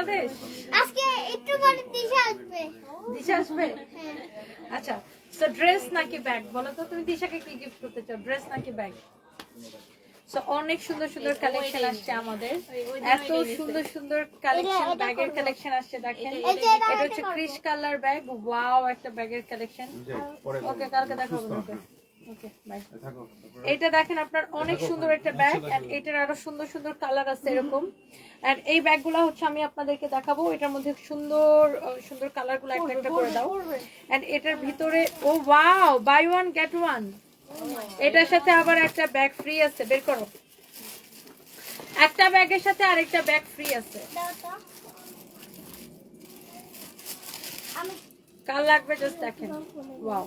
বাংলাদেশ? আজকে একটু পরে দিশা আসবে। দিশা আসবে? আচ্ছা সো ড্রেস নাকি ব্যাগ বলো তো তুমি দিশাকে কি গিফট করতে চাও? ড্রেস নাকি ব্যাগ সো অনেক সুন্দর সুন্দর কালেকশন আসছে আমাদের। এত সুন্দর সুন্দর কালেকশন ব্যাগের কালেকশন আসছে দেখেন। এটা হচ্ছে ক্রিস কালার ব্যাগ ওয়াও একটা ব্যাগের কালেকশন ওকে কালকে দেখাবো এটা দেখেন আপনার অনেক সুন্দর একটা ব্যাগ এন্ড এটার আরও সুন্দর সুন্দর কালার আছে এরকম। এন্ড এই ব্যাগগুলো হচ্ছে আমি আপনাদেরকে দেখাবো এটার মধ্যে সুন্দর সুন্দর কালারগুলো একটা একটা করে দাও। এন্ড এটার ভিতরে ও wow buy one get one এটার সাথে আবার একটা ব্যাগ ফ্রি আছে বের করো। একটা ব্যাগের সাথে আরেকটা ব্যাগ ফ্রি আছে। কাল লাগবে জাস্ট দেখেন। ওয়াও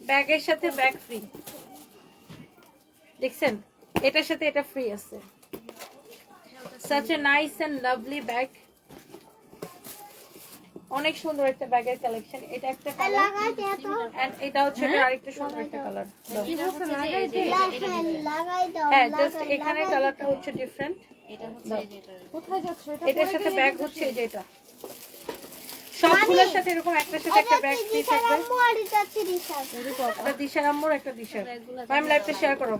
ব্যাগের সাথে ব্যাগ ফ্রি দেখছেন? এটার সাথে এটা ফ্রি আছে। Such a nice and lovely bag অনেক সুন্দর একটা ব্যাগের কালেকশন এটা একটা কালার এন্ড এটা হচ্ছে এটা আরেকটা সুন্দর একটা কালার লাগাই লাগাই দাও হ্যাঁ জাস্ট এখানে কালারটা হচ্ছে ডিফারেন্ট এটার সাথে ব্যাগ হচ্ছে এই যে ফুলের সাথে এরকম একটা সাথে একটা ব্যাগ দিয়ে থাকবে এটা একটা দিশার আম্মুর একটা দিশার ম্যাম লাইভটা শেয়ার করো।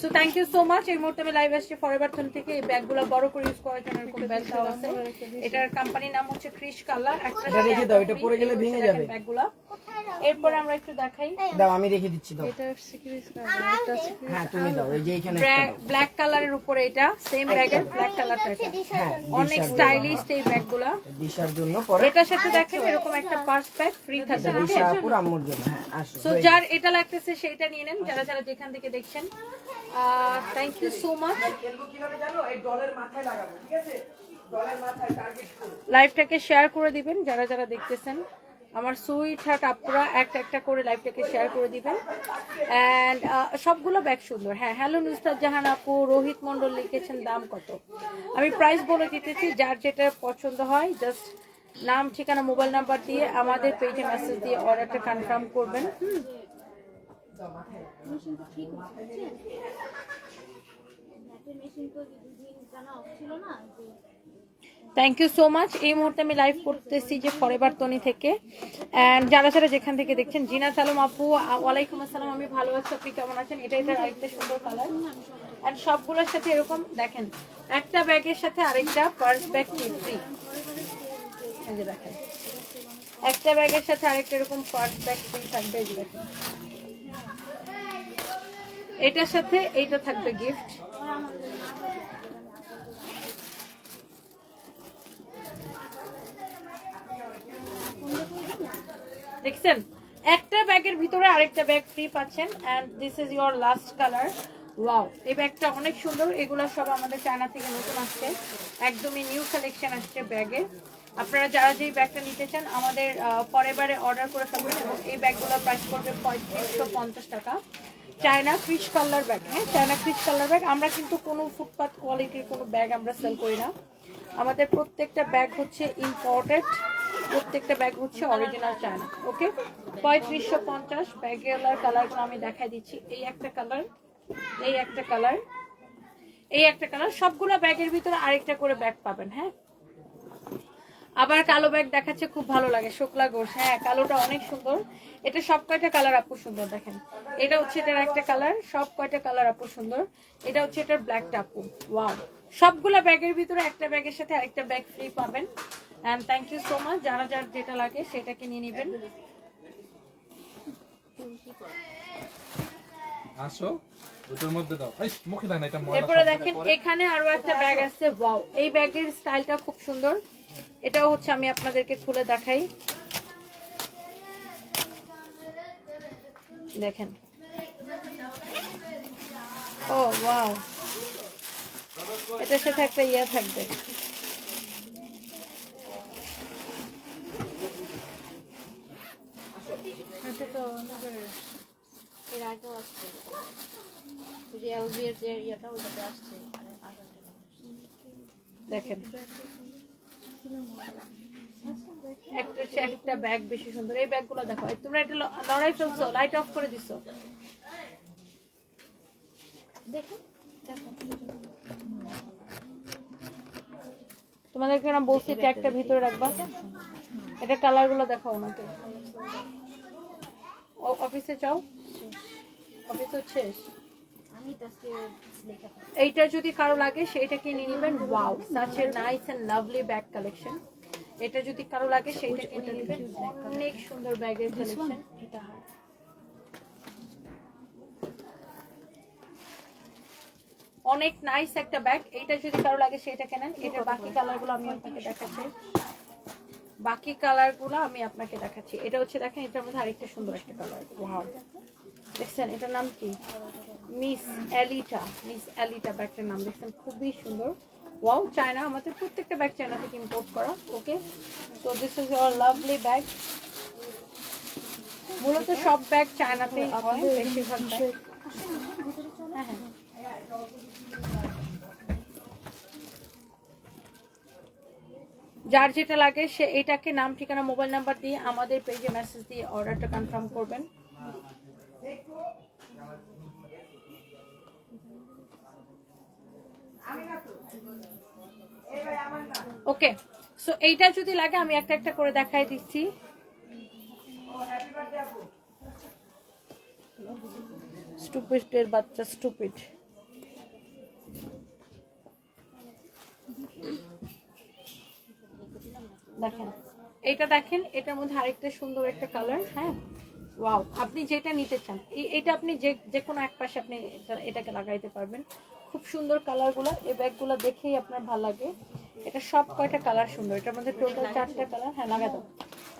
So thank you so much এই মুহূর্তে আমি লাইভ আসছি ফরএভার থন থেকে। এই ব্যাগগুলো বড় করে ইউজ করার জন্য এরকম ব্যাগ দেওয়া আছে। এটার কোম্পানির নাম হচ্ছে ক্রিশ কালার একটা এটা রেখে দাও, এটা পরে গেলে ভেঙে যাবে। ব্যাগগুলো। এরপর আমরা একটু দেখাই। দাও আমি রেখে দিচ্ছি দাও। এটা সিকিউরিটি হ্যাঁ তুমি দাও এই যে এখানে একটা ব্ল্যাক কালারের উপরে এটা সেম ব্যাগের ব্ল্যাক কালারটা এটা। হ্যাঁ অনেক স্টাইলিশ এই ব্যাগগুলো। দিশার জন্য পরে এটার সাথে দেখেন এরকম একটা পার্স ব্যাগ ফ্রি থাকবে। দিশা আপুর আম্মুর জন্য হ্যাঁ আসো। সো যার এটা লাগতেছে সেটা নিয়ে নেন। যারা যারা যেখান থেকে দেখছেন থ্যাংক ইউ সো মাচ লাইভটাকে শেয়ার করে দিবেন যারা যারা দেখতেছেন। আমার সুইট হার্ট আপুরা একটা একটা করে লাইভটাকে শেয়ার করে দিবেন। অ্যান্ড সবগুলো ব্যাগ সুন্দর। হ্যাঁ হ্যালো নুস্তাদ জাহান আপু রোহিত মন্ডল লিখেছেন দাম কত? আমি প্রাইস বলে দিতেছি যার যেটা পছন্দ হয় জাস্ট নাম ঠিকানা মোবাইল নাম্বার দিয়ে আমাদের পেজে মেসেজ দিয়ে অর্ডারটা কনফার্ম করবেন। হুম। থ্যাংক ইউ সো মাচ এই মুহূর্তে আমি লাইভ করতেছি যে ফরেভার তনি থেকে। অ্যান্ড যারা যারা যেখান থেকে দেখছেন জিনাত আলম আপু ওয়ালাইকুম আসসালাম আমি ভালো আছি আপনি কেমন আছেন? এটা এটার আরেকটা সুন্দর কালার অ্যান্ড সবগুলোর সাথে এরকম দেখেন একটা ব্যাগের সাথে আরেকটা পার্স ব্যাগ এই দেখেন একটা ব্যাগের সাথে আরেকটা এরকম পার্স ব্যাগ ফ্রি থাকবে দেখেন। এটার সাথে এইটা থাকবে গিফট দেখছেন? একটা ব্যাগের ভিতরে আরেকটা ব্যাগ ফ্রি পাচ্ছেন and this is your last colour wow এই ব্যাগটা অনেক সুন্দর। এগুলো সব আমাদের চায়না থেকে নতুন আসছে। একদমই নিউ কালেকশন আসছে ব্যাগে। আপনারা যারা যেই ব্যাগটা নিতে চান, আমাদের পরেবারে অর্ডার করে ফেলবেন। এবং এই ব্যাগগুলো প্রাইস পড়বে পঁয়ত্রিশশো পঞ্চাশ টাকা। চায়না ফিশ কালার ব্যাগ হ্যাঁ চায়না ফিশ কালার ব্যাগ আমরা কিন্তু কোনো ফুটপাথ কোয়ালিটির কোনো ব্যাগ আমরা সেল করি না। আমাদের প্রত্যেকটা ব্যাগ হচ্ছে ইম্পর্টেড প্রত্যেকটা ব্যাগ হচ্ছে অরিজিনাল চায়না ওকে পঁয়ত্রিশশো পঞ্চাশ ব্যাগের কালারগুলো আমি দেখাই দিচ্ছি। এই একটা কালার এই একটা কালার এই একটা কালার সবগুলো ব্যাগের ভিতরে আরেকটা করে ব্যাগ পাবেন হ্যাঁ? আবার কালো ব্যাগ দেখাচ্ছে খুব ভালো লাগে শুক্লা ঘোষ। হ্যাঁ কালোটা অনেক সুন্দর। এটা সব কয়টা কালার আপু সুন্দর দেখেন? এটা হচ্ছে এটার একটা কালার সব কয়টা কালার আপু সুন্দর? এটা হচ্ছে এটার ব্ল্যাকটা আপু। ওয়াও সবগুলা ব্যাগের ভিতরে একটা ব্যাগের সাথে আরেকটা ব্যাগ ফ্রি পাবেন। And thank you so much যারা যার যেটা লাগে সেটাকে নিয়ে নেবেন। আসো ওটার মধ্যে দাও। মুখে এটা এরপরে দেখেন এখানে আরও একটা ব্যাগ আছে। ওয়াও এই ব্যাগের স্টাইলটা খুব সুন্দর। এটাও হচ্ছে আমি আপনাদেরকে খুলে দেখাই। দেখেন। Oh wow. এটার সাথে একটা ইয়ে থাকবে। দেখেন। একটা একটা ব্যাগ বেশি সুন্দর। এই ব্যাগগুলো দেখো তোমরা এটা লড়াই লাইট অফ করে দিছো। তোমাদেরকে না বলছি ট্যাগটা ভিতরে রাখবা? এটা কালারগুলো দেখাও ওনাকে অফিসে যাও। অফিসে শেষ। আমি এইটা যদি কারও লাগে সেটা কিনে নেবেন। Wow such a nice and lovely bag collection এটা যদি কারও লাগে সেইটা কিনে নেবেন। অনেক সুন্দর ব্যাগের কালেকশন এটা অনেক নাইস একটা ব্যাগ এইটা যদি কারও লাগে সেটা কেনেন এটা বাকি কালারগুলো আমি আপনাকে দেখাচ্ছি। বাকি কালারগুলো আমি আপনাকে দেখাচ্ছি। এটা হচ্ছে দেখেন এটার মধ্যে আরেকটা সুন্দর একটা কালার ওয়াও দেখছেন এটার নাম কি? মিস অ্যালিটা মিস অ্যালিটা ব্যাগটার নাম দেখছেন খুবই সুন্দর। ওয়াও চায়না আমাদের প্রত্যেকটা ব্যাগ চায়না থেকে ইম্পোর্ট করা ওকে তো this is your lovely bag মূলত সব ব্যাগ চায়নাতেই হয় বেশিরভাগ ব্যাগ। হ্যাঁ হ্যাঁ। যার যেটা লাগে সে এটাকে নাম ঠিকানা মোবাইল নাম্বার দিয়ে আমাদের পেজে মেসেজ দিয়ে অর্ডারটা কনফার্ম করবেন। ওকে সো এইটা যদি লাগে আমি একটা একটা করে দেখাই দিচ্ছি। স্টুপিডের বাচ্চা স্টুপিড দেখেন এটা দেখেন, এটার মধ্যে আরেকটা সুন্দর একটা কালার হ্যাঁ? ওয়াও আপনি যেটা নিতে চান এটা আপনি যে যে কোনো এক পাশে আপনি এটা- এটাকে লাগাইতে পারবেন। খুব সুন্দর কালারগুলো, এই ব্যাগগুলো দেখেই আপনার ভালো লাগে। এটা সব কয়টা কালার সুন্দর? এটার মধ্যে টোটাল চারটা কালার হ্যাঁ লাগা দাও।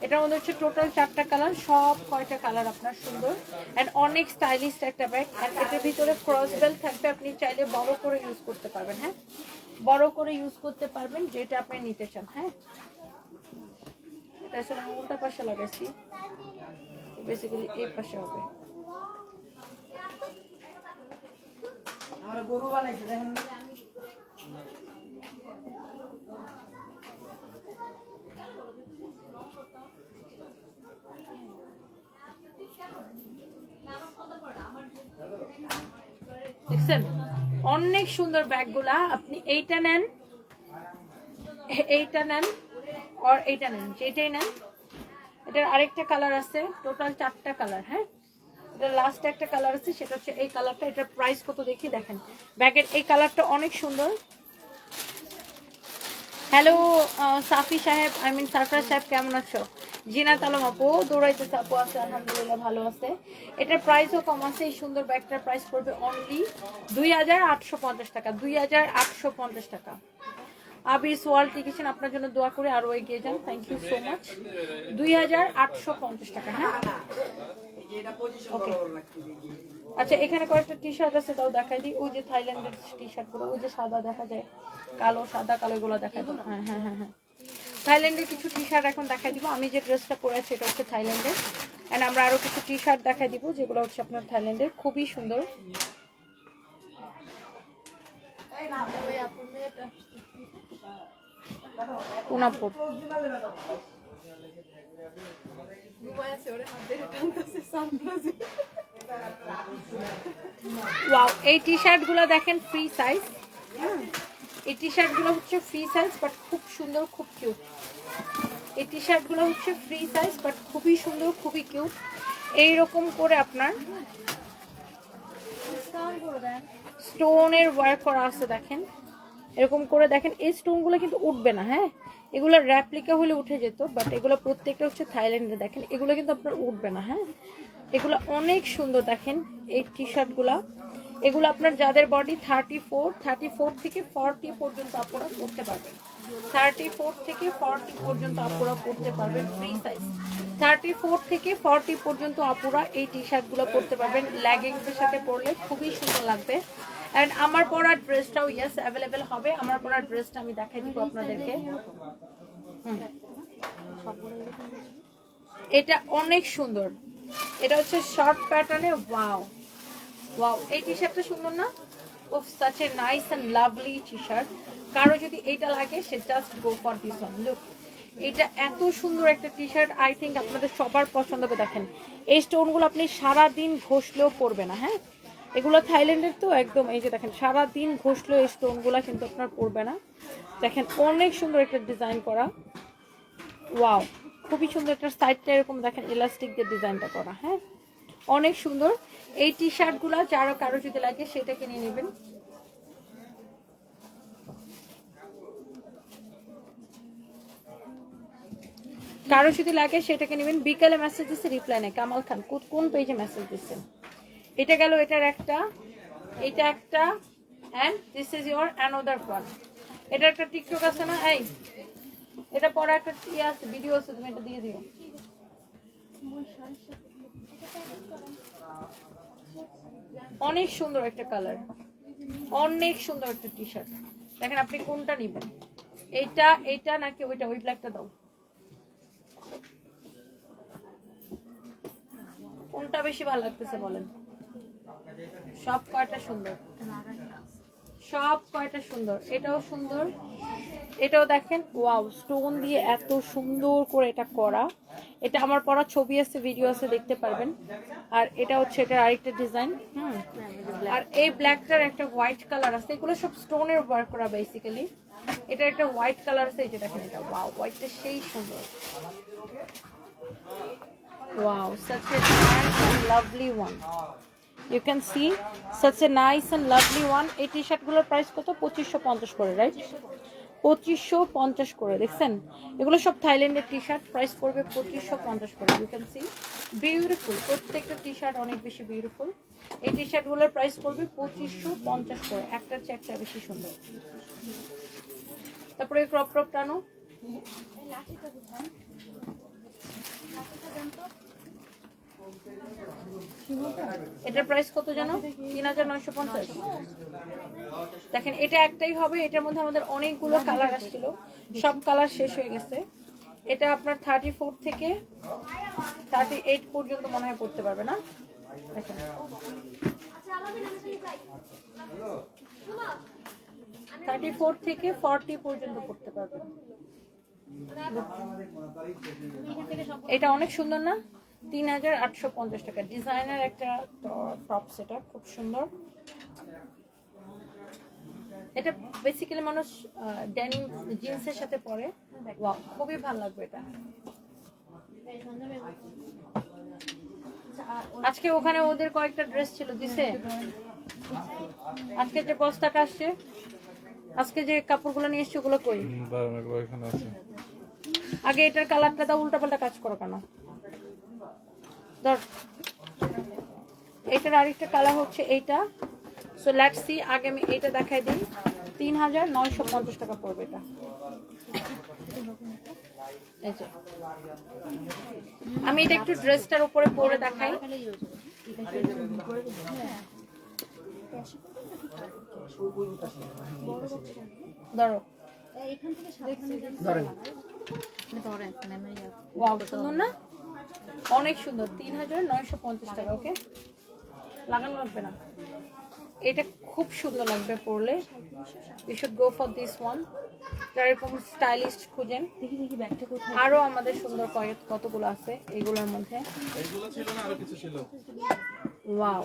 এটার মধ্যে হচ্ছে টোটাল চারটা কালার, সব কয়টা কালার আপনার সুন্দর। অ্যান্ড অনেক স্টাইলিশ একটা ব্যাগ অ্যান্ড এটার ভিতরে ক্রস বেল থাকবে, আপনি চাইলে বড় করে ইউজ করতে পারবেন হ্যাঁ? বড় করে ইউজ করতে পারবেন, যেটা আপনি নিতে চান হ্যাঁ? এটা উল্টা পাশে লাগাইছি। বেসিক্যালি এই পাশে হবে। দেখছেন? অনেক সুন্দর ব্যাগগুলা। আপনি এইটা নেন। এইটা নেন আর এইটা নেন, যেটাই নেন। এটার আরেকটা কালার আছে টোটাল চারটা কালার হ্যাঁ? এটার লাস্ট একটা কালার আছে, সেটা হচ্ছে এই কালারটা এটার প্রাইস কত দেখি দেখেন। ব্যাগের এই কালারটা অনেক সুন্দর। হ্যালো সাফি সাহেব আই মিন সারফরাজ সাহেব, কেমন আছো? জিনাত আলম আপু, দৌড়াইতেছে আপু, আছে, আলহামদুলিল্লাহ ভালো আছে। এটার প্রাইসও কম আছে, এই সুন্দর ব্যাগটার প্রাইস পড়বে অনলি দুই হাজার আটশো পঞ্চাশ টাকা, দুই হাজার আটশো পঞ্চাশ টাকা। আবির সোয়াল লিখেছেন আপনার জন্য দোয়া করে আরও এগিয়ে যান। থ্যাংক ইউ সো মাচ দুই হাজার আটশো পঞ্চাশ টাকা হ্যাঁ? আচ্ছা এখানে কয়েকটা টি শার্ট আছে তাও দেখাই দিই। ওই যে থাইল্যান্ডের টি শার্টগুলো ওই যে সাদা দেখা যায় কালো সাদা কালো এগুলো দেখাই দিই হ্যাঁ হ্যাঁ হ্যাঁ হ্যাঁ। থাইল্যান্ডের কিছু টি শার্ট এখন দেখাই দিব। আমি যে ড্রেসটা পরে আছি এটা হচ্ছে থাইল্যান্ডের অ্যান্ড আমরা আরও কিছু টি শার্ট দেখাই দিব যেগুলো হচ্ছে আপনার থাইল্যান্ডের খুবই সুন্দর। উনাপুর। ওয়াও এই টি শার্টগুলো দেখেন ফ্রি সাইজ এই টি শার্টগুলো হচ্ছে ফ্রি সাইজ বাট খুব সুন্দর খুব কিউট এই টি শার্টগুলো হচ্ছে ফ্রি সাইজ বাট খুবই সুন্দর খুবই কিউট এইরকম করে আপনার স্টোনের ওয়ার্ক করা আছে দেখেন। এরকম করে দেখেন, এই স্টোনগুলো কিন্তু উঠবে না হ্যাঁ? এগুলো র্যাপ্লিকা হলে উঠে যেত বাট এগুলো প্রত্যেকটা হচ্ছে থাইল্যান্ডে দেখেন, এগুলো কিন্তু আপনার উঠবে না হ্যাঁ? এগুলো অনেক সুন্দর দেখেন, এই টি শার্টগুলো এগুলো আপনার যাদের body thirty four thirty four থেকে ফর্টি পর্যন্ত আপনারা পড়তে পারবেন। থার্টি ফোর থেকে ফর্টি পর্যন্ত আপুরা পড়তে পারবেন ফ্রি সাইজ থার্টি ফোর থেকে ফর্টি পর্যন্ত আপুরা এই টি শার্টগুলো পরতে পারবেন। লেগিংসের সাথে পরলে খুবই সুন্দর লাগবে। অ্যান্ড আমার পরার ড্রেসটাও ইয়েস অ্যাভেলেবেল হবে। আমার পরার ড্রেসটা আমি দেখাই দিব আপনাদেরকে। এটা অনেক সুন্দর। এটা হচ্ছে শর্ট প্যাটার্নে ওয়াও ওয়াও এই টি শার্টটা সুন্দর না? উফ such a nice and lovely T shirt কারও যদি এটা লাগে, সে just go for this one look এটা এত সুন্দর একটা টি শার্ট আই থিঙ্ক আপনাদের সবার পছন্দ হবে, দেখেন। এই স্টোনগুলো আপনি সারা দিন ঘষলেও পরবে না হ্যাঁ? এগুলো থাইল্যান্ডের তো একদম, এই যে দেখেন, সারাদিন ঘষলো এই স্টোনগুলো কিন্তু আপনার পড়বে না। দেখেন, অনেক সুন্দর একটা ডিজাইন করা। ওয়াও খুবই সুন্দর একটা সাইডটা এরকম, দেখেন ইলাস্টিক দিয়ে ডিজাইনটা করা হ্যাঁ? অনেক সুন্দর। এই টি শার্টগুলো যারা কারও যদি লাগে, সেটা কিনে নেবেন। কারও যদি লাগে সেটাকে নেবেন। বিকালে মেসেজ দিচ্ছে রিপ্লাই নেই। কামাল খান কোন- পেজে মেসেজ দিচ্ছেন এটা গেল এটার একটা, এটা একটা and this is your another one এটা একটা টিকটক আছে না? এই, এটা পরে একটা ইয়ে আছে ভিডিও আছে, তুমি এটা দিয়ে দিও। অনেক সুন্দর একটা কালার অনেক সুন্দর একটা টি শার্ট দেখেন আপনি কোনটা নেবেন? এইটা এইটা নাকি ওইটা, ওই ব্ল্যাকটা দাও। কোনটা বেশি ভালো লাগতেছে বলেন? সব কয়টা সুন্দর? সব কয়টা সুন্দর? এটাও সুন্দর। এটাও দেখেন ওয়াও স্টোন দিয়ে এত সুন্দর করে এটা করা। এটা আমার পড়া ছবি আছে ভিডিও আছে দেখতে পারবেন। আর এটা হচ্ছে এটার আরেকটা ডিজাইন হুম? আর এই ব্ল্যাকটার একটা হোয়াইট কালার আছে। এগুলো সব স্টোনের ওয়ার্ক করা বেসিক্যালি এটা একটা হোয়াইট কালার আছে এই যে দেখেন এটা। ওয়াও হোয়াইটটা সেই সুন্দর। Wow, such lovely one. You can see such a nice and lovely one এই টি শার্টগুলোর প্রাইস কত? পঁচিশশো পঞ্চাশ করে রাইট পঁচিশশো পঞ্চাশ করে, দেখছেন? এগুলো সব থাইল্যান্ডের টি শার্ট প্রাইস পড়বে পঁচিশশো পঞ্চাশ করে ইউ ক্যান সি বিউটিফুল প্রত্যেকটা টি শার্ট অনেক বেশি বিউটিফুল এই টি শার্টগুলোর প্রাইস পড়বে পঁচিশশো পঞ্চাশ করে একটার চেয়ে একটা বেশি সুন্দর। তারপরে ক্রপ টপ টানো এটার প্রাইস কত জানো? তিন হাজার নয়শো পঞ্চাশ। দেখেন, এটা একটাই হবে, এটার মধ্যে আমাদের অনেকগুলো কালার আসছিল। সব কালার শেষ হয়ে গেছে। এটা আপনার থার্টি ফোর থেকে থার্টি এইট পর্যন্ত মনে হয় পড়তে পারবে না? দেখেন। থার্টি ফোর থেকে ফর্টি পর্যন্ত পড়তে পারবে। এটা অনেক সুন্দর না? তিন হাজার আটশো পঞ্চাশ টাকা। ডিজাইনার একটা টপ সেটা খুব সুন্দর। এটা বেসিক্যালি মানুষ ডেনিম জিন্সের সাথে পরে। খুবই ভালো লাগবে এটা। আজকে ওখানে ওদের কয়েকটা ড্রেস ছিল দিছে? আজকে যে বস্তাটা আসছে আজকে যে কাপড়গুলো নিয়ে এসছে ওগুলো কই? আগে এটার কালারটা দাও উল্টাপাল্টা কাজ করো কেন? ধর। এটার আরেকটা কালার হচ্ছে এইটা। সো লেটস সি আগে আমি এটা দেখাই দিই। তিন হাজার নয়শো পঞ্চাশ টাকা পড়বে এটা। আমি এটা একটু ড্রেসটার উপরে পরে দেখাই। ধরো। ওয়াও সুন্দর না? অনেক সুন্দর তিন হাজার নয়শো পঞ্চাশ টাকা ওকে? লাগানো লাগবে না। এটা খুব সুন্দর লাগবে পরলে। You should go for this one যারা এরকম স্টাইলিস্ট খুঁজেন আরও আমাদের সুন্দর কয়েক কতগুলো আছে এগুলোর মধ্যে? এইগুলো ছিল না আরও কিছু ছিল। ওয়াও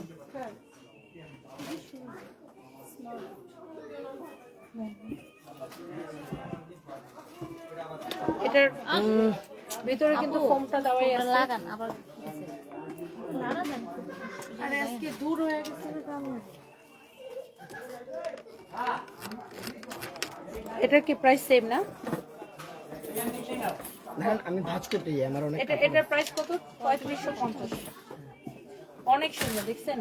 এটার ভিতরে কিন্তু ফোমটা দেওয়াই আছে। লাগান আবার আরে আজকে দূর হয়ে গেছে এটার কি প্রাইস সেম না? না, আমি ভাজ করতে যাই আমার অনেক এটা এটার প্রাইস কত? পঁয়ত্রিশশো পঞ্চাশ। অনেক সুন্দর দেখছেন?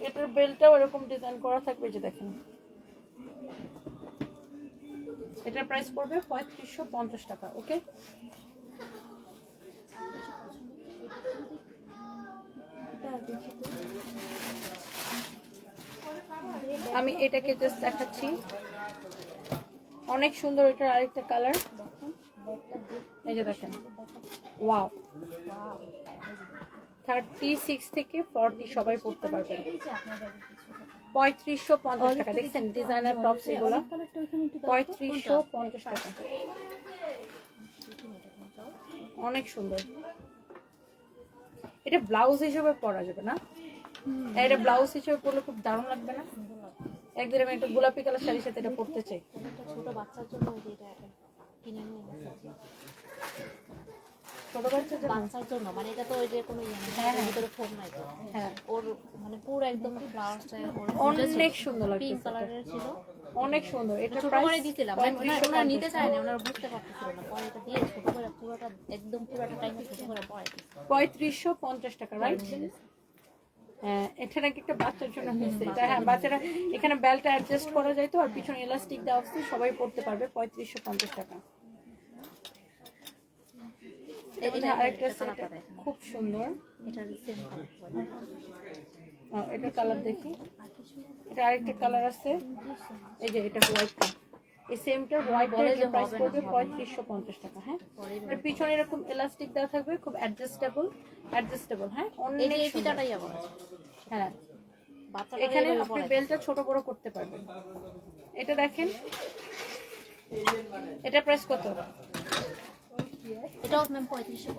এটার বেলটাও এরকম ডিজাইন করা থাকবে যে দেখেন। এটার প্রাইস পড়বে পঁয়ত্রিশশো পঞ্চাশ টাকা ওকে আমি এটাকে জাস্ট দেখাচ্ছি। অনেক সুন্দর এটার আরেকটা কালার এই যে দেখেন। ওয়াও থার্টি সিক্স থেকে ফর্টি সবাই পড়তে পারবে। পঁয়ত্রিশশো পঞ্চাশ টাকা। দেখছেন ডিজাইনার টপস এগুলো। পঁয়ত্রিশশো পঞ্চাশ টাকা। অনেক সুন্দর। এটা ব্লাউজ হিসেবে পরা যাবে না? এটা ব্লাউজ হিসেবে পরলে খুব দারুণ লাগবে না? একদিন আমি একটা গোলাপি কালার শাড়ির সাথে এটা পরতে চাই। ছোট বাচ্চার জন্য এটা কিনে নিয়ে গেছে। ছোট বাচ্চার বাচ্চার জন্য মানে এটা তো ওই যে কোনো ইয়ে নেই হ্যাঁ, হ্যাঁ। ভিতরে ফোন নাই তো। হ্যাঁ। ওর মানে পুরো একদম ফ্লাওয়ার অনেক সুন্দর লাগছে পিঙ্ক কালারের ছিল। অনেক সুন্দর। এটা দিয়েছিলাম মানে ওনারা- নিতে চায় না ওনারা বুঝতে পারতেছিল না। পরে এটা দিয়ে ছোট করে পুরোটা একদম পুরোটা টাইমে ছোট করে পরে। পঁয়ত্রিশশো পঞ্চাশ টাকা রাইট হ্যাঁ এটা নাকি একটা বাচ্চার জন্য হয়েছে। এটা হ্যাঁ বাচ্চারা এখানে বেলটা অ্যাডজাস্ট করা যায় তো আর পিছনে এলাস্টিক দেওয়া সবাই পড়তে পারবে পঁয়ত্রিশশো পঞ্চাশ টাকা। মধ্যে আরেকটা খুব সুন্দর। সেম কালার দেখি। এটা আরেকটা কালার আছে। এই যে এটা হোয়াইটটা এই সেমটা হোয়াইট এর প্রাইস পড়বে পঁয়ত্রিশশো পঞ্চাশ টাকা হ্যাঁ? এর পিছনে এরকম এলাস্টিক দেওয়া থাকবে খুব অ্যাডজাস্টেবল অ্যাডজাস্টেবল হ্যাঁ? এই। আবার হ্যাঁ। এখানে আপনি বেলটা ছোট বড় করতে পারবেন। এটা দেখেন। এটা প্রাইস কত? এটাও ম্যাম পঁয়ত্রিশশো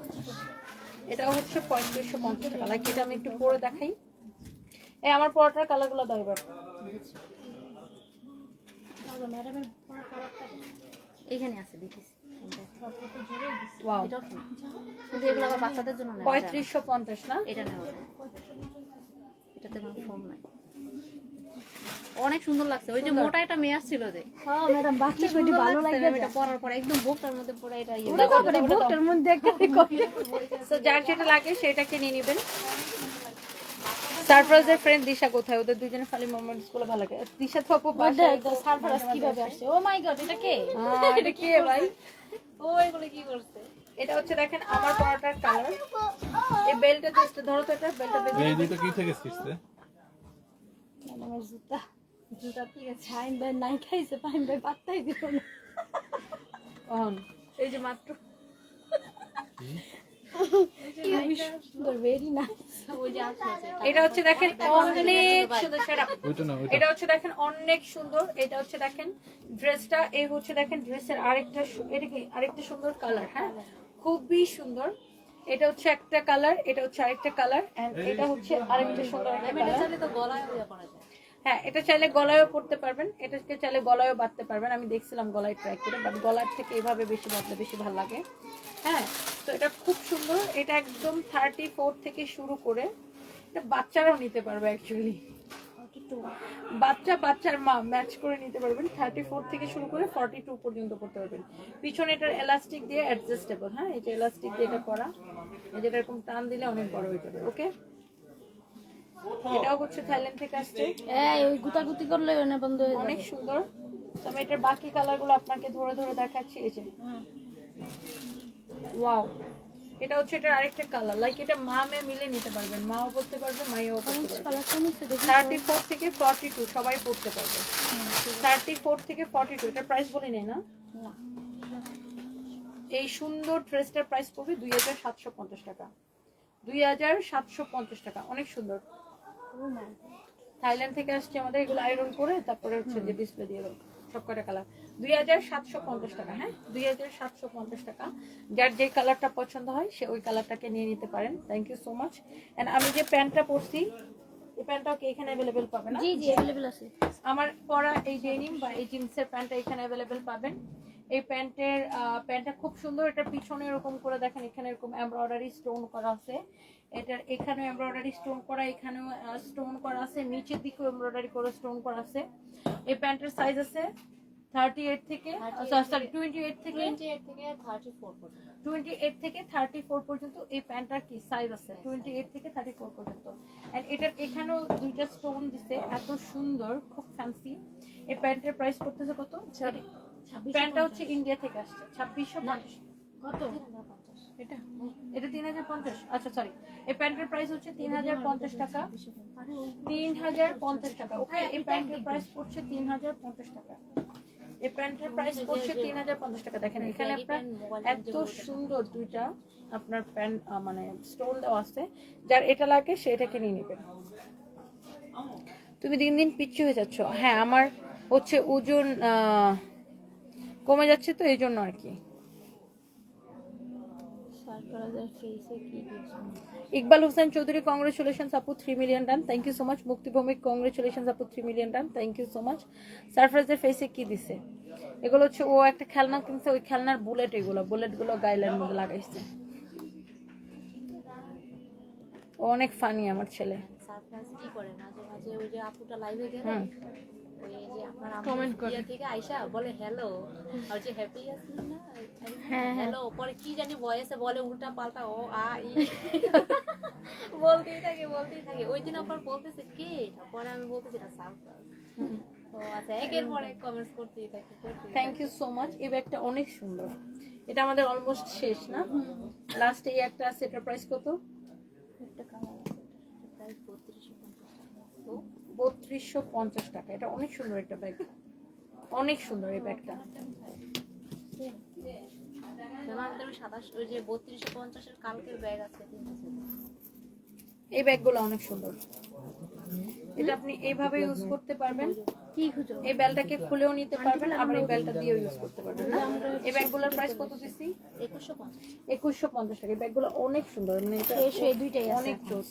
এটা হচ্ছে পঁয়ত্রিশশো পঞ্চাশ টাকা। লাইক এটা আমি একটু পরে দেখাই। এই আমার পরোটার কালারগুলো আছে দেখিস। কিন্তু এগুলো আবার বাচ্চাদের জন্য। পঁয়ত্রিশশো পঞ্চাশ না? এটা নেওয়া এটাতে কোনো ফোন নাই। অনেক সুন্দর লাগছে। ওই যে মোটা একটা মেয়ে আসছিল যে। হ্যাঁ ম্যাডাম বাচ্চা এটা পরার পরে একদম বুকটার মধ্যে পরে এটা ইয়ে মধ্যে যার যেটা লাগে সেটাকে নিয়ে নেবেন। সারপ্রাইজের ফ্রেন্ড দিশা কোথায়? ওদের দুজনে ফালি মোমেন্টসগুলো ভালো লাগে। দিশা তো আপু বাসায় সারপ্রাইজ কীভাবে আসছে? ও মাই গড এটা কে? এটা কি ভাই? ও এগুলো কি করছে? এটা হচ্ছে দেখেন আমার পরোটার কালার এই বেলটা জাস্ট ধরো তো এটা বেলটা দুটো কি থেকে শিখছে আমার জুতা জুতা ঠিক আছে ফাইন ভাই নাই খাইছে ফাইন ভাই পাত্তাই দিল না এই যে মাত্র। সুন্দর ভেরি না। ওই যে এটা। হচ্ছে দেখেন অনেক সুন্দর এটা হচ্ছে দেখেন অনেক সুন্দর এটা হচ্ছে দেখেন ড্রেসটা এই হচ্ছে দেখেন ড্রেসের আরেকটা সু- এটা কি? আরেকটা সুন্দর কালার হ্যাঁ? খুবই সুন্দর। এটা হচ্ছে একটা কালার এটা হচ্ছে আরেকটা কালার এন্ড এটা হচ্ছে আরেকটা সুন্দর একটা কালার। চাইলে গলায় ইয়ে হ্যাঁ এটা চাইলে গলায়ও পড়তে পারবেন এটাকে চাইলে গলায়ও বাঁধতে পারবেন আমি দেখছিলাম গলায় ট্রাই করে বাট গলার থেকে এইভাবে বেশি বাঁধলে বেশি ভালো লাগে। হ্যাঁ তো এটা খুব সুন্দর এটা একদম থার্টি ফোর থেকে শুরু করে এটা বাচ্চারাও নিতে পারবে অ্যাকচুয়ালি বাচ্চা বাচ্চার মা ম্যাচ করে নিতে পারবেন। থার্টি ফোর থেকে শুরু করে ফর্টি টু পর্যন্ত করতে পারবেন। পিছনে এটার এলাস্টিক দিয়ে অ্যাডজাস্টেবল হ্যাঁ? যে এলাস্টিক দিয়ে এটা করা এই যে এরকম টান দিলে অনেক বড় হয়ে যাবে ওকে এটাও হচ্ছে থাইল্যান্ড থেকে আসছে। এই ওই গুতাগুতি করলে বন্ধ হয়ে অনেক সুন্দর। তো আমি এটার বাকি কালারগুলো আপনাকে ধরে ধরে দেখাচ্ছি এই যে। ওয়াও এটা হচ্ছে এটার আরেকটা কালার লাইক এটা মা মেয়ে মিলে নিতে পারবেন। মাও পড়তে পারবে মাইও পড়তে পারবে। থার্টি ফোর থেকে ফর্টি টু সবাই পড়তে পারবে। থার্টি ফোর থেকে ফর্টি টু এটা প্রাইস বলি নেই না? এই সুন্দর ড্রেসটার প্রাইস পড়বে দুই হাজার সাতশো পঞ্চাশ টাকা। দুই হাজার সাতশো পঞ্চাশ টাকা অনেক সুন্দর। থাইল্যান্ড থেকে আসছে আমাদের এগুলো আয়রন করে তারপরে হচ্ছে যে ডিসপ্লে দিয়ে দেবো। সব কটা কালার দুই হাজার সাতশো পঞ্চাশ টাকা হ্যাঁ? দুই হাজার সাতশো পঞ্চাশ টাকা। যার কালারটা পছন্দ হয় সে ওই কালারটাকে নিয়ে নিতে পারেন। থ্যাংক ইউ সো মাচ আমি যে প্যান্টটা পরছি এই কি এখানে অ্যাভেলেবেল পাবেন জি জি আছে। আমার পরা এই বা এই জিন্সের প্যান্টটা এখানে অ্যাভেলেবেল পাবেন। এই প্যান্টের প্যান্টটা খুব সুন্দর। এটার পিছনে এরকম করে দেখেন এখানে এরকম এমব্রয়ডারি স্টোন করা আছে। এটার এখানে এমব্রয়ডারি স্টোন করা এখানেও স্টোন করা আছে। নিচের দিকেও এমব্রয়ডারি করে স্টোন করা আছে। এই প্যান্টের সাইজ আছে থার্টি এইট থেকে সরি টোয়েন্টি এইট থেকে টোয়েন্টি এইট থেকে থার্টি ফোর পর্যন্ত। টোয়েন্টি এইট থেকে থার্টি ফোর পর্যন্ত এই প্যান্টটার কি সাইজ আছে? টোয়েন্টি এইট থেকে থার্টি ফোর পর্যন্ত। অ্যান্ড এটার এখানেও দুইটা স্টোন দিছে এত সুন্দর খুব ফ্যান্সি এই প্যান্টের প্রাইস করতেছে কত? প্যান্টটা হচ্ছে ইন্ডিয়া থেকে আসছে ছাব্বিশশো কত? এটা? এটা তিন হাজার পঞ্চাশ। আচ্ছা সরি এই প্যান্টের প্রাইস হচ্ছে তিন হাজার পঞ্চাশ টাকা। তিন হাজার পঞ্চাশ টাকা ওকে এই প্যান্টের প্রাইস পড়ছে তিন হাজার পঞ্চাশ টাকা। এই প্যান্টের প্রাইস পড়ছে তিন হাজার পঞ্চাশ টাকা। দেখেন এখানে আপনার এত সুন্দর দুইটা আপনার প্যান্ট মানে স্টোন দেওয়া আছে। যার এটা লাগে সেটাকে নিয়ে নেবেন তুমি দিন দিন পিচ্ছু হয়ে যাচ্ছ। হ্যাঁ আমার হচ্ছে ওজন কমে যাচ্ছে তো এই জন্য আর কি। ইকবাল হোসেন চৌধুরী কংগ্রেচুলেশন আপু three million done thank you so much Mukti Bhowmik congratulation আপু three million done thank you so much সারফরাজের ফেসে কি দিছে? এগুলো হচ্ছে ও একটা খেলনা কিনছে ওই খেলনার বুলেট এগুলো বুলেটগুলো গাইলার মধ্যে লাগাইছে। ও অনেক ফানি আমার ছেলে। সারপ্রাইজ কি করে? মাঝে মাঝে ওই যে আপুটা লাইভে গেলে ওই যে আপনার কমেন্ট করে। থেকে বলে হ্যালো আর যে হ্যাপি আছেন না হ্যাঁ, হ্যালো পরে কি জানি ভয়েসে বলে উল্টা পাল্টা ও আ ই। বলতেই থাকে বলতেই থাকে। ওই দিন আবার বলতেছে কে? পরে আমি বলতেছি থাকে করতেই থ্যাংক ইউ সো মাচ এই ব্যাগটা অনেক সুন্দর। এটা আমাদের অলমোস্ট শেষ না? লাস্ট এই একটা আছে এটার প্রাইস কত? একটা কালার আছে প্রাইস বত্রিশশো পঞ্চাশ টাকা তো বত্রিশশো পঞ্চাশ টাকা। এটা অনেক সুন্দর একটা ব্যাগ অনেক সুন্দর এই ব্যাগটা এই ব্যাগগুলো অনেক সুন্দর। এটা আপনি এইভাবে ইউজ করতে পারবেন। কি এই বেলটাকে খুলেও নিতে পারবেন আবার এই বেলটা দিয়েও ইউজ করতে পারবেন না? এই ব্যাগগুলোর প্রাইস কত দিচ্ছি? একুশশো পঞ্চাশ টাকা। এই ব্যাগগুলো অনেক সুন্দর মানে এই দুইটাই অনেক জোস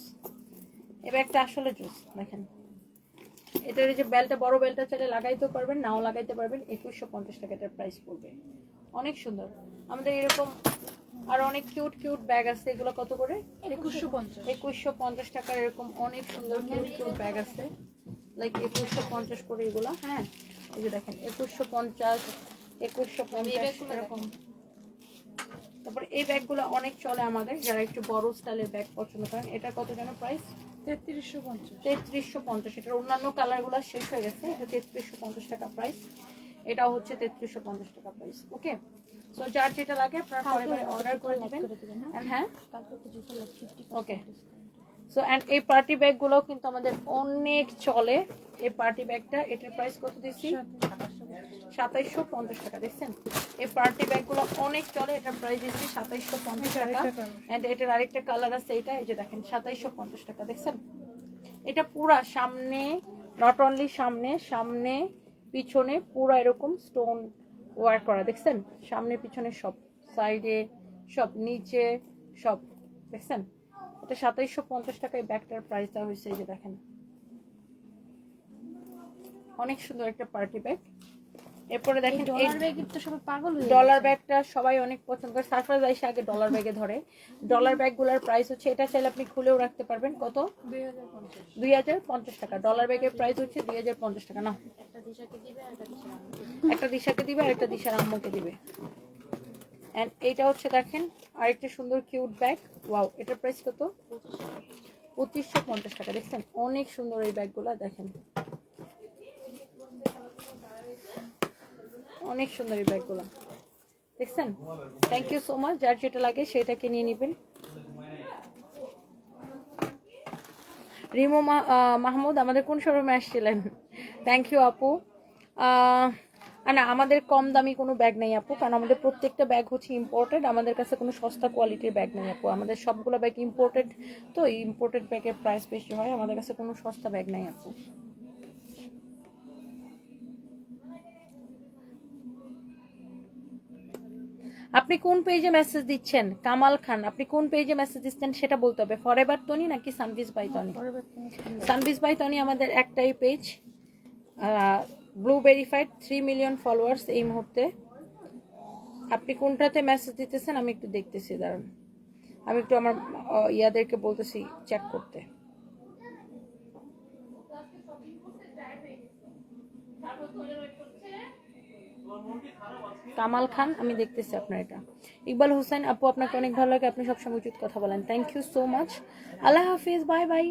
এই ব্যাগটা আসলে জোস দেখেন। এটার যে বেলটা বড় বেলটা চাইলে লাগাইতেও পারবেন নাও লাগাইতে পারবেন। একুশশো পঞ্চাশ টাকা এটার প্রাইস পড়বে। অনেক সুন্দর। আমাদের এরকম আর অনেক কিউট কিউট ব্যাগ আছে। এগুলো কত করে? একুশশো পঞ্চাশ। একুশশো পঞ্চাশ টাকার এরকম অনেক সুন্দর কিউট কিউট ব্যাগ আছে। লাইক একুশশো পঞ্চাশ করে এগুলো হ্যাঁ? এই যে দেখেন একুশশো পঞ্চাশ একুশশো পঞ্চাশ এরকম। তারপর এই ব্যাগগুলো অনেক চলে আমাদের। যারা একটু বড় স্টাইলের ব্যাগ পছন্দ করেন এটা কত যেন প্রাইস তেত্রিশশো পঞ্চাশ। তেত্রিশশো পঞ্চাশ এটার অন্যান্য কালারগুলো শেষ হয়ে গেছে এটা তেত্রিশশো পঞ্চাশ টাকা প্রাইস এটাও হচ্ছে তেত্রিশশো পঞ্চাশ টাকা প্রাইস ওকে সো যার যেটা লাগে আপনারা পরে পরে অর্ডার করে নেবেন। হ্যাঁ? ওকে সো অ্যান্ড এই পার্টি ব্যাগগুলো কিন্তু আমাদের অনেক চলে এই পার্টি ব্যাগটা এটার প্রাইস কত দিচ্ছি সাতাইশশো পঞ্চাশ টাকা দেখছেন? এই পার্টি ব্যাগগুলো অনেক চলে এটার প্রাইস দিচ্ছি সাতাইশশো পঞ্চাশ টাকা। অ্যান্ড এটার আরেকটা কালার আছে এটা এই যে দেখেন সাতাইশশো পঞ্চাশ টাকা দেখছেন? এটা পুরা সামনে নট অনলি সামনে সামনে পিছনে পুরো এরকম স্টোন ওয়ার্ক করা দেখছেন? সামনে পিছনে সব সাইডে সব নিচে সব দেখছেন? এটা সাতাইশশো পঞ্চাশ টাকায় ব্যাগটার প্রাইস দেওয়া হয়েছে এই যে দেখেন। অনেক সুন্দর একটা পার্টি ব্যাগ। এরপরে দেখেন ডলার ব্যাগের তো সবাই পাগল ডলার ব্যাগটা সবাই অনেক পছন্দ করে। সারপ্রাইজ আইসে আগে ডলার ব্যাগে ধরে। ডলার ব্যাগগুলোর প্রাইস হচ্ছে এটা চাইলে আপনি খুলেও রাখতে পারবেন। কত? দুই হাজার পঞ্চাশ। দুই হাজার পঞ্চাশ টাকা। ডলার ব্যাগের প্রাইস হচ্ছে দুই হাজার পঞ্চাশ টাকা। না একটা দিশাকে দিবে আর একটা দিশা একটা দিশাকে দিবে আর একটা দিশার আম্মুকে দিবে। এন্ড এইটা হচ্ছে দেখেন আরেকটা সুন্দর কিউট ব্যাগ ওয়াও এটার প্রাইস কত? পঁচিশশো পঞ্চাশ টাকা। দেখছেন? অনেক সুন্দর এই ব্যাগগুলো দেখেন। অনেক সুন্দর এই ব্যাগগুলো। দেখছেন? থ্যাংক ইউ সো মাচ যার যেটা লাগে সেটাকে নিয়ে নেবেন। রিমো মাহমুদ, আমাদের কোন শোরুমে আসছিলেন? থ্যাংক ইউ আপু। না, আমাদের কম দামি কোনো ব্যাগ নেই, আপু। কারণ আমাদের প্রত্যেকটা ব্যাগ হচ্ছে ইম্পোর্টেড আমাদের কাছে কোনো সস্তা কোয়ালিটির ব্যাগ নেই, আপু। আমাদের সবগুলো ব্যাগ ইম্পোর্টেড তো ইম্পোর্টেড ব্যাগের প্রাইস বেশি হয়। আমাদের কাছে কোনো সস্তা ব্যাগ নেই, আপু। আপনি কোন পেজে মেসেজ দিচ্ছেন? কামাল খান আপনি কোন পেজে মেসেজ দিচ্ছেন সেটা বলতে হবে। ফরএভার তনি নাকি সানভিস বাই তনি সানভিস বাই তনি আমাদের একটাই page blue verified three million followers এই মুহূর্তে। আপনি কোনটাতে মেসেজ দিতেছেন? আমি একটু দেখতেছি দাঁড়ান। আমি একটু আমার ইয়াদেরকে বলতেছি চেক করতে। কামাল খান, আমি দেখতেছি আপনার এটা। ইকবাল হোসেন, আপু, আপনাকে অনেক ভালো লাগে। আপনি সবসময় উচিত কথা বলেন। Thank you so much Allah Hafiz bye by